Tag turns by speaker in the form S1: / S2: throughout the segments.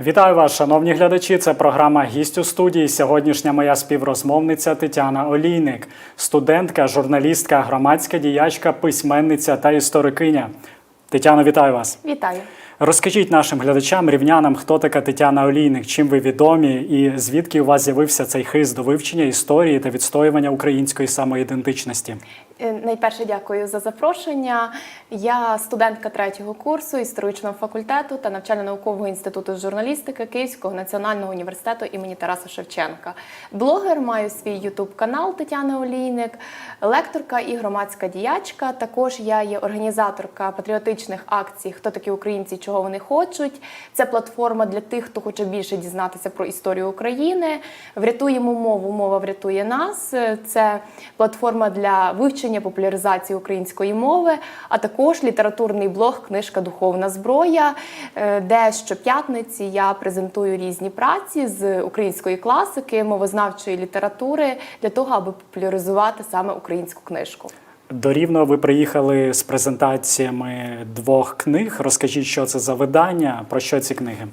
S1: Вітаю вас, шановні глядачі. Це програма Гість у студії. Сьогоднішня моя співрозмовниця Тетяна Олійник, студентка, журналістка, громадська діячка, письменниця та історикиня. Тетяно, вітаю вас.
S2: Вітаю.
S1: Розкажіть нашим глядачам, рівнянам, хто така Тетяна Олійник, чим ви відомі і звідки у вас з'явився цей хист до вивчення історії та відстоювання української самоідентичності.
S2: Е, Найперше дякую за запрошення. Я студентка третього курсу історичного факультету та навчально-наукового інституту журналістики Київського національного університету імені Тараса Шевченка. Блогер маю свій ютуб канал Тетяна Олійник, лекторка і громадська діячка. Також я є організаторка патріотичних акцій Хто такі українці, чого вони хочуть. Це платформа для тих, хто хоче більше дізнатися про історію України. Врятуємо мову, мова врятує нас. Це платформа для вивчення популяризації української мови, а також літературний блог Книжка Духовна зброя, е, де щоп'ятниці я презентую різні праці з української класики, мовознавчої літератури для того, аби популяризувати саме українську книжку.
S1: До Рівного ви приїхали з презентаціями двох книг. Розкажіть, що це за видання, про що ці книги?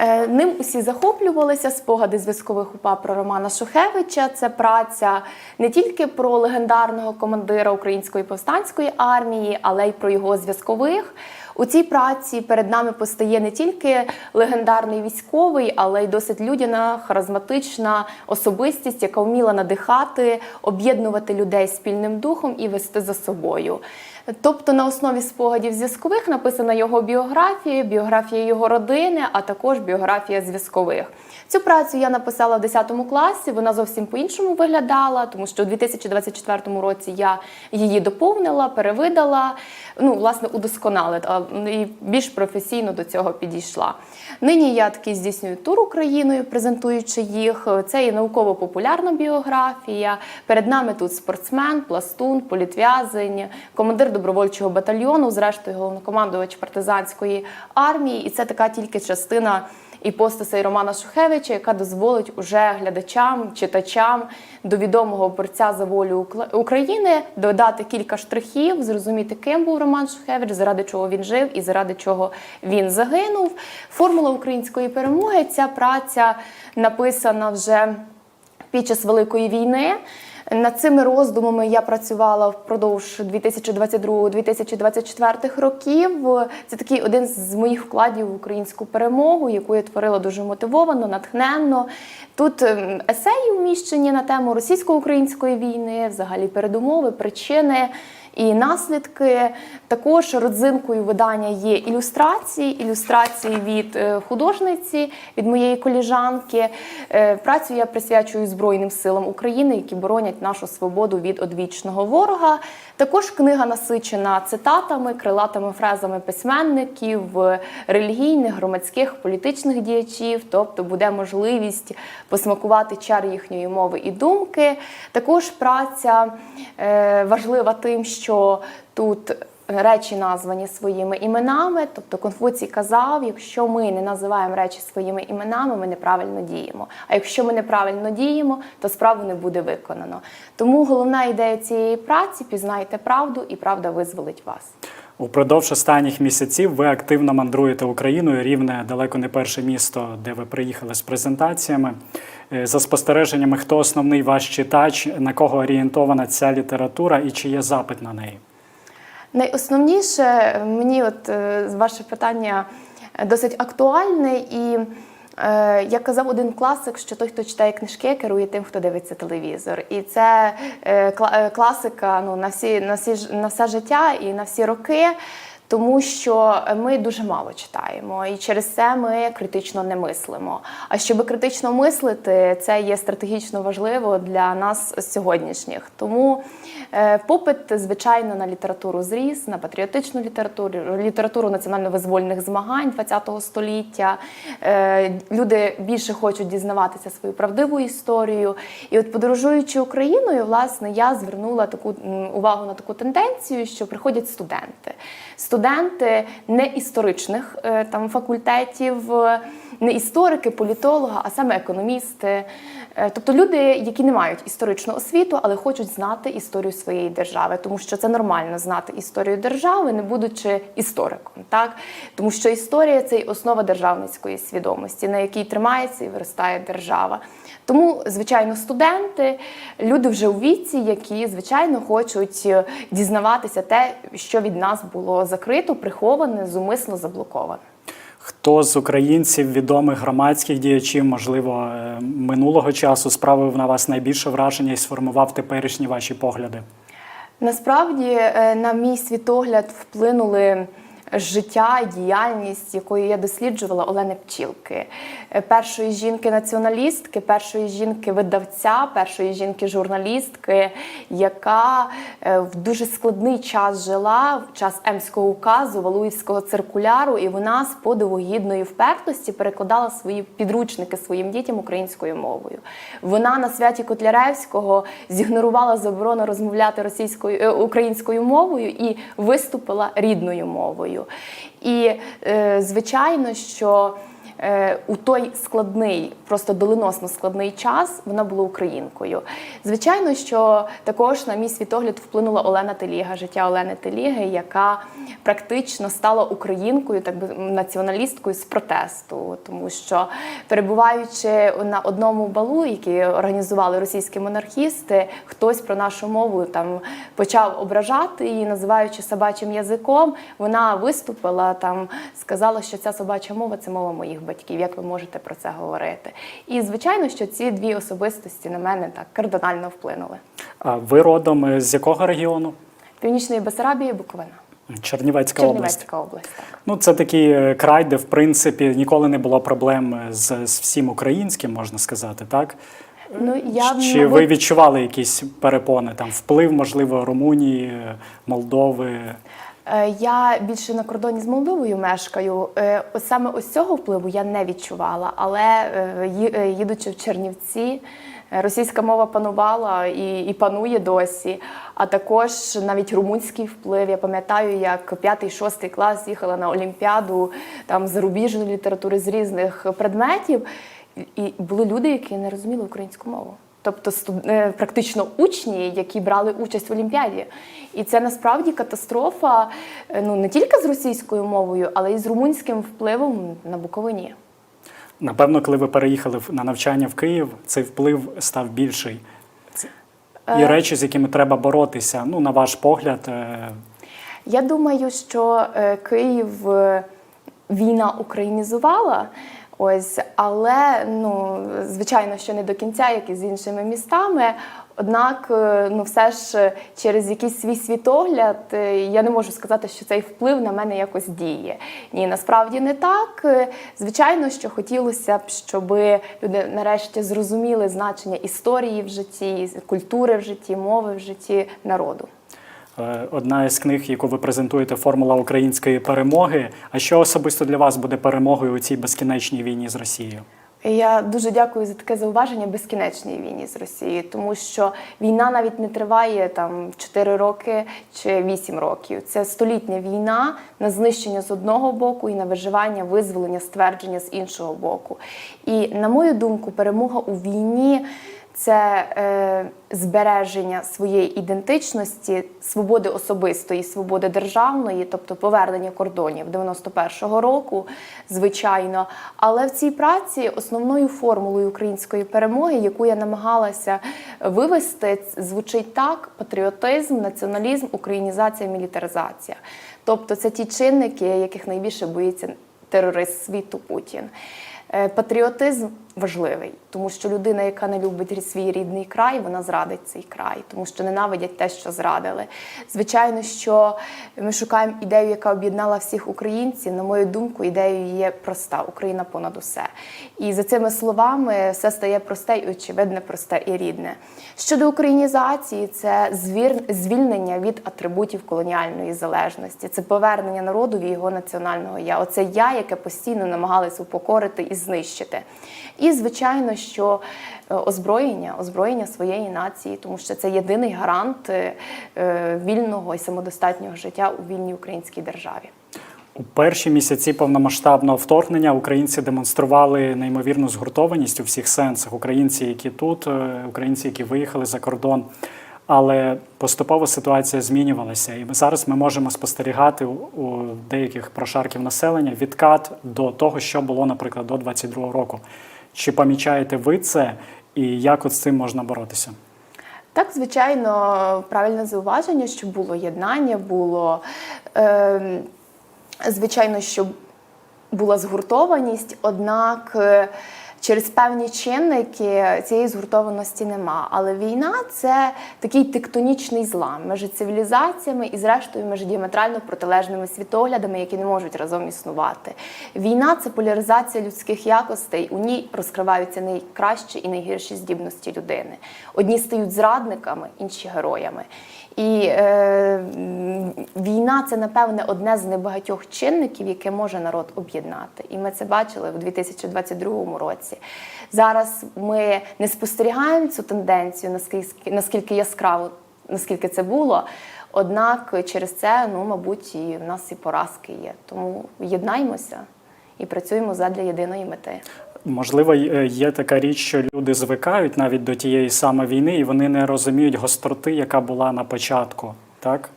S2: Е, Ним усі захоплювалися спогади зв'язкових УПА про Романа Шухевича. Це праця не тільки про легендарного командира української повстанської армії, але й про його зв'язкових. У цій праці перед нами постає не тільки легендарний військовий, але й досить людяна, харизматична особистість, яка вміла надихати, об'єднувати людей спільним духом і вести за собою. Тобто на основі спогадів зв'язкових написана його біографія, біографія його родини, а також біографія зв'язкових. Цю працю я написала в 10 класі. Вона зовсім по-іншому виглядала, тому що у 2024 році я її доповнила, перевидала, ну власне удосконалила і більш професійно до цього підійшла. Нині я таки здійснюю тур Україною, презентуючи їх. Це є науково-популярна біографія. Перед нами тут спортсмен, пластун, політв'язень, командир добровольчого батальйону, зрештою головнокомандувач партизанської армії. І це така тільки частина іпостасей Романа Шухевича, яка дозволить уже глядачам, читачам до відомого борця за волю України додати кілька штрихів, зрозуміти, ким був Роман Шухевич, заради чого він жив і заради чого він загинув. Формула української перемоги. Ця праця написана вже під час Великої війни. Над цими роздумами я працювала впродовж 2022-2024 років. Це такий один з моїх вкладів в українську перемогу, яку я творила дуже мотивовано, натхненно. Тут ем, есеї вміщені на тему російсько-української війни, взагалі передумови, причини. І наслідки також родзинкою видання є ілюстрації, ілюстрації від е, художниці, від моєї коліжанки. Е, Працю я присвячую Збройним силам України, які боронять нашу свободу від одвічного ворога. Також книга насичена цитатами, крилатими фразами письменників, релігійних, громадських, політичних діячів. Тобто буде можливість посмакувати чар їхньої мови і думки. Також праця е, важлива тим, що тут речі названі своїми іменами. Тобто Конфуцій казав, якщо ми не називаємо речі своїми іменами, ми неправильно діємо. А якщо ми неправильно діємо, то справу не буде виконано. Тому головна ідея цієї праці пізнайте правду, і правда визволить вас.
S1: Упродовж останніх місяців ви активно мандруєте Україною. Рівне далеко не перше місто, де ви приїхали з презентаціями. Е, За спостереженнями, хто основний ваш читач, на кого орієнтована ця література і чи є запит на неї?
S2: Найосновніше е, мені, от е, ваше питання е, досить актуальне, і е, як казав один класик, що той, хто читає книжки, керує тим, хто дивиться телевізор. І це е, кла- класика ну, на, всі, на, всі, на все життя і на всі роки. Тому що ми дуже мало читаємо, і через це ми критично не мислимо. А щоб критично мислити, це є стратегічно важливо для нас сьогоднішніх. Тому е, попит, звичайно, на літературу зріс, на патріотичну літературу, літературу національно-визвольних змагань ХХ століття. Е, люди більше хочуть дізнаватися свою правдиву історію. І от подорожуючи Україною, власне, я звернула таку увагу на таку тенденцію, що приходять студенти. Студенти не історичних е, там факультетів, е, не історики, політологи, а саме економісти. Е, Тобто люди, які не мають історичну освіту, але хочуть знати історію своєї держави, тому що це нормально знати історію держави, не будучи істориком, так тому що історія це й основа державницької свідомості, на якій тримається і виростає держава. Тому, звичайно, студенти, люди вже у віці, які звичайно хочуть е, дізнаватися те, що від нас було закрито, приховане, зумисно заблоковане.
S1: Хто з українців, відомих громадських діячів, можливо, е, минулого часу справив на вас найбільше враження і сформував теперішні ваші погляди?
S2: Насправді е, на мій світогляд вплинули життя і діяльність, якою я досліджувала Олени Пчілки, Е, першої жінки-націоналістки, першої жінки-видавця, першої жінки-журналістки, яка е, в дуже складний час жила, в час Емського указу, Валуївського циркуляру, і вона з подиву гідної впертості перекладала свої підручники своїм дітям українською мовою. Вона на святі Котляревського зігнорувала заборону розмовляти російською е, українською мовою і виступила рідною мовою. І е, звичайно, що у той складний, просто доленосно складний час вона була українкою. Звичайно, що також на мій світогляд вплинула Олена Теліга, життя Олени Теліги, яка практично стала українкою, так би націоналісткою з протесту, тому що перебуваючи на одному балу, який організували російські монархісти, хтось про нашу мову там почав ображати її, називаючи собачим язиком. Вона виступила там, сказала, що ця собача мова це мова моїх батьків. Як ви можете про це говорити? І звичайно, що ці дві особистості на мене так кардинально вплинули.
S1: А ви родом е, з якого регіону?
S2: Північної Бесарабії, Буковина,
S1: Чернівецька область.
S2: Чернівецька область. Так.
S1: Ну, це такий е, край, де в принципі ніколи не було проблем з, з всім українським, можна сказати, так?
S2: Ну я
S1: Чи
S2: мабуть,
S1: ви відчували якісь перепони, там вплив, можливо, Румунії, Молдови?
S2: Е, Я більше на кордоні з Молдовою мешкаю. Е, саме ось цього впливу я не відчувала. Але е, їдучи в Чернівці, російська мова панувала і, і панує досі. А також навіть румунський вплив. Я пам'ятаю, як п'ятий, шостий клас їхала на Олімпіаду там зарубіжної літератури з різних предметів. І були люди, які не розуміли українську мову. Тобто е, практично учні, які брали участь в Олімпіаді. І це насправді катастрофа е, ну, не тільки з російською мовою, але й з румунським впливом на Буковині.
S1: Напевно, коли ви переїхали на навчання в Київ, цей вплив став більший. І
S2: Е.
S1: речі, з якими треба боротися, ну, на ваш погляд,
S2: Я думаю, що Київ війна українізувала. Ось, але ну звичайно, що не до кінця, як і з іншими містами. Однак, е, ну все ж е, через якийсь свій світогляд е, я не можу сказати, що цей вплив на мене якось діє. Ні, насправді не так. Звичайно, що хотілося б, щоб люди нарешті зрозуміли значення історії в житті, культури в житті, мови в житті народу.
S1: Е, одна із книг, яку ви презентуєте, формула української перемоги. А що особисто для вас буде перемогою у цій безкінечній війні з Росією?
S2: Я дуже дякую за таке зауваження безкінечній війні з Росією, тому що війна навіть не триває там 4 роки чи 8 років. Це столітня війна на знищення з одного боку і на виживання, визволення, ствердження з іншого боку. І на мою думку, перемога у війні. Це е, збереження своєї ідентичності, свободи особистої, свободи державної, тобто повернення кордонів 91-го року, звичайно. Але в цій праці основною формулою української перемоги, яку я намагалася вивести, звучить так: патріотизм, націоналізм, українізація, мілітаризація. Тобто це ті чинники, яких найбільше боїться терорист світу Путін. Е, Патріотизм важливий, тому що людина, яка не любить свій рідний край, вона зрадить цей край, тому що ненавидять те, що зрадили. Звичайно, що ми шукаємо ідею, яка об'єднала всіх українців. На мою думку, ідеєю є проста Україна понад усе. І за цими словами все стає просте і очевидне, просте і рідне. Щодо українізації, це звільнення від атрибутів колоніальної залежності, це повернення народу в його національного я. Оце я, яке постійно намагалися упокорити і знищити. І Звичайно, що е, озброєння, озброєння своєї нації, тому що це єдиний гарант е, е, вільного і самодостатнього життя у вільній українській державі.
S1: У перші місяці повномасштабного вторгнення українці демонстрували неймовірну згуртованість у всіх сенсах. Українці, які тут, українці, які виїхали за кордон. Але поступово ситуація змінювалася, і ми зараз ми можемо спостерігати у деяких прошарків населення відкат до того, що було, наприклад, до 22-го року. Чи помічаєте ви це, і як от з цим можна боротися?
S2: Так, звичайно, правильне зауваження, що було єднання, було е, звичайно, що була згуртованість, однак е, через певні чинники цієї згуртованості нема. Але війна це такий тектонічний злам між цивілізаціями і, зрештою, між діаметрально протилежними світоглядами, які не можуть разом існувати. Війна це поляризація людських якостей. У ній розкриваються найкращі і найгірші здібності людини. Одні стають зрадниками, інші героями. І е, війна це, напевне, одне з небагатьох чинників, яке може народ об'єднати. І ми це бачили в 2022 році. Зараз ми не спостерігаємо цю тенденцію, наскільки, наскільки яскраво, наскільки це було. Однак через це, ну, мабуть, і в нас і поразки є. Тому єднаймося і працюємо задля єдиної мети.
S1: Можливо, е, є така річ, що люди звикають навіть до тієї саме війни, і вони не розуміють гостроти, яка була на початку. Так?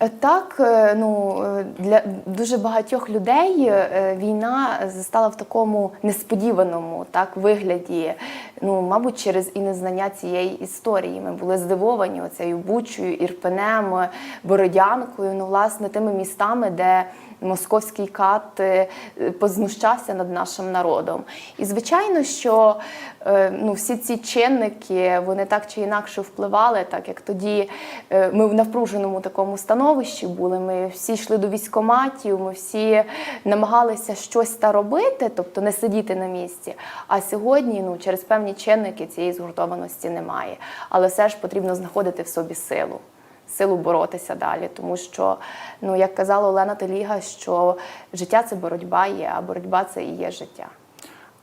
S2: Е, Так, е, ну е, для дуже багатьох людей війна застала в такому несподіваному так вигляді. Ну, мабуть, через і незнання цієї історії. Ми були здивовані оцею Бучою, Ірпенем, Бородянкою, ну, власне, тими містами, де московський кат познущався над нашим народом. І звичайно, що ну, всі ці чинники вони так чи інакше впливали, так як тоді ми в напруженому такому становищі були. Ми всі йшли до військоматів, ми всі намагалися щось та робити, тобто не сидіти на місці. А сьогодні, ну, через певні чинники цієї згуртованості немає. Але все ж потрібно знаходити в собі силу. Силу боротися далі, тому що, ну як казала Олена Теліга, що життя це боротьба є, а боротьба це і є життя.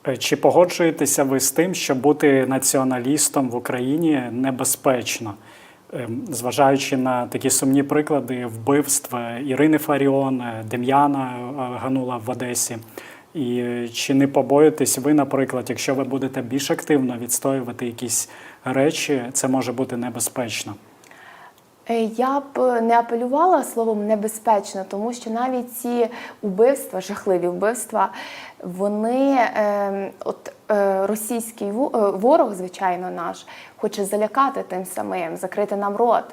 S1: Е, Чи погоджуєтеся ви з тим, що бути націоналістом в Україні небезпечно, зважаючи на такі сумні приклади вбивств Ірини Фаріон, е, Дем'яна е, Ганула в Одесі? І чи не побоїтесь ви, наприклад, якщо ви будете більш активно відстоювати якісь речі, це може бути небезпечно?
S2: Е, Я б не апелювала словом небезпечно, тому що навіть ці убивства, жахливі вбивства, вони е, от е, російський е, ворог, звичайно, наш, хоче залякати тим самим, закрити нам рот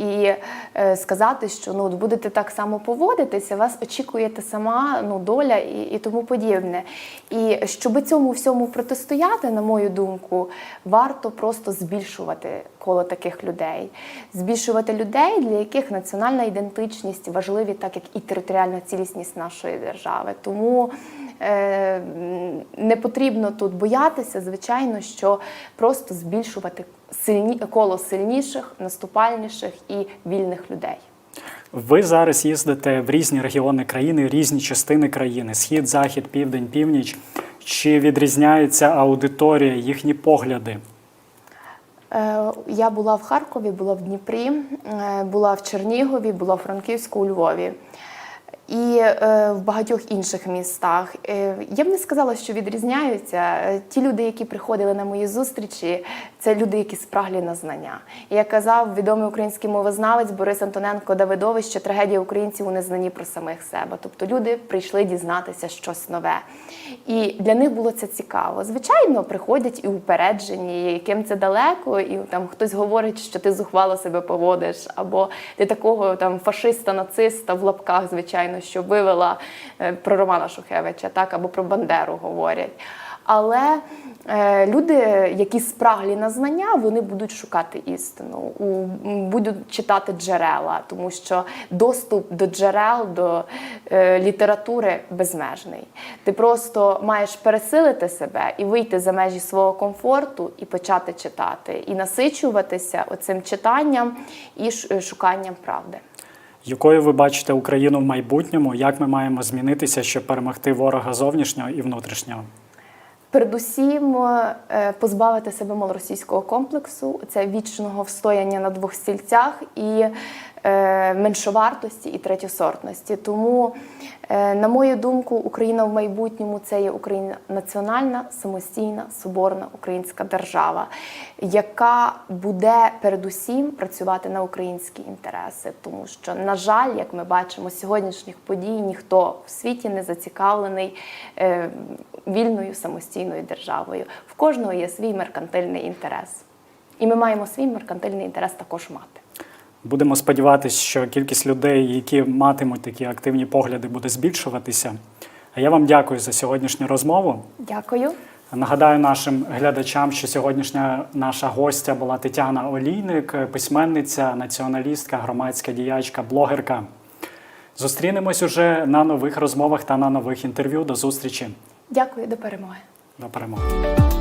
S2: і е, сказати, що ну будете так само поводитися, вас очікує та сама ну, доля і, і тому подібне. І щоб цьому всьому протистояти, на мою думку, варто просто збільшувати коло таких людей, збільшувати людей, для яких національна ідентичність важливі, так як і територіальна цілісність нашої держави. Тому не потрібно тут боятися, звичайно, що просто збільшувати сильні коло сильніших, наступальніших і вільних людей.
S1: Ви зараз їздите в різні регіони країни, різні частини країни: схід, захід, південь, північ. Чи відрізняється аудиторія, їхні погляди?
S2: Е, Я була в Харкові, була в Дніпрі, е, була в Чернігові, була в Франківську, у Львові. І е, в багатьох інших містах Е, я б не сказала, що відрізняються. Е, Ті люди, які приходили на мої зустрічі, це люди, які спраглі на знання. І як казав відомий український мовознавець Борис Антоненко Давидович, що трагедія українців у незнанні про самих себе. Тобто люди прийшли дізнатися щось нове. І для них було це цікаво. Звичайно, приходять і упереджені, яким це далеко, і там хтось говорить, що ти зухвало себе поводиш, або ти такого там фашиста, нациста в лапках, звичайно, що вивела е, про Романа Шухевича, так або про Бандеру говорять. Але е, люди, які спраглі на знання, вони будуть шукати істину, будуть читати джерела, тому що доступ до джерел, до е, літератури безмежний. Ти просто маєш пересилити себе і вийти за межі свого комфорту і почати читати, і насичуватися оцим читанням і шуканням правди.
S1: Якою ви бачите Україну в майбутньому? Як ми маємо змінитися, щоб перемогти ворога зовнішнього і внутрішнього?
S2: Передусім е, позбавити себе малоросійського комплексу, це вічного встояння на двох стільцях і меншовартості і третьосортності. Тому, е, на мою думку, Україна в майбутньому це є Україна національна, самостійна, соборна українська держава, яка буде передусім працювати на українські інтереси. Тому що, на жаль, як ми бачимо, сьогоднішніх подій ніхто в світі не зацікавлений е, вільною самостійною державою. В кожного є свій меркантильний інтерес. І ми маємо свій меркантильний інтерес також мати.
S1: Будемо сподіватися, що кількість людей, які матимуть такі активні погляди, буде збільшуватися. А я вам дякую за сьогоднішню розмову.
S2: Дякую.
S1: Нагадаю нашим глядачам, що сьогоднішня наша гостя була Тетяна Олійник, письменниця, націоналістка, громадська діячка, блогерка. Зустрінемось уже на нових розмовах та на нових інтерв'ю. До зустрічі.
S2: Дякую, до перемоги.
S1: До перемоги.